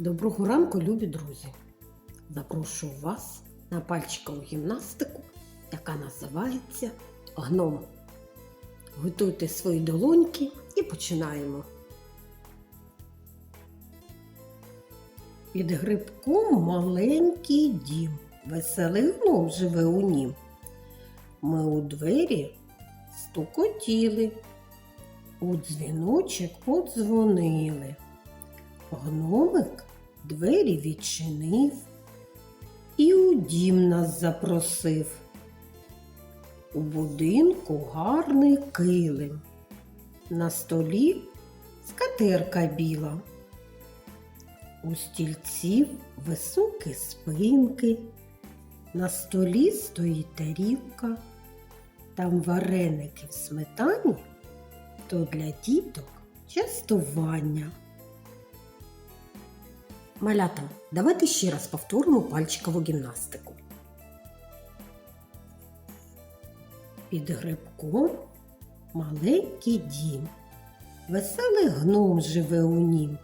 Доброго ранку, любі друзі! Запрошую вас на пальчикову гімнастику, яка називається гном. Готуйте свої долоньки і починаємо. Під грибком маленький дім, веселий гном живе у нім. Ми у двері стукотіли, у дзвіночок подзвонили. Гномик двері відчинив і у дім нас запросив. У будинку гарний килим, на столі скатерка біла, у стільців високі спинки, на столі стоїть тарілка, там вареники в сметані, то для діток частування. Малята, давайте ще раз повторимо пальчикову гімнастику. Під грибком маленький дім. Веселий гном живе у нім.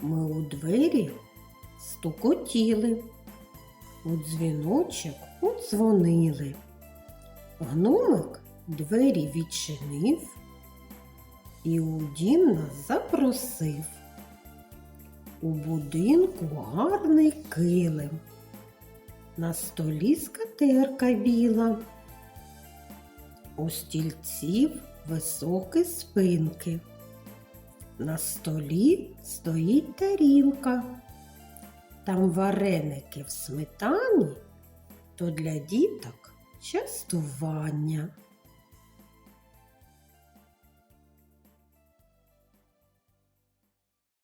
Ми у двері стукотіли, у дзвіночок подзвонили. Гномик двері відчинив і у дім нас запросив. У будинку гарний килим, на столі скатерка біла, у стільців високі спинки, на столі стоїть тарілка, там вареники в сметані, то для діток частування.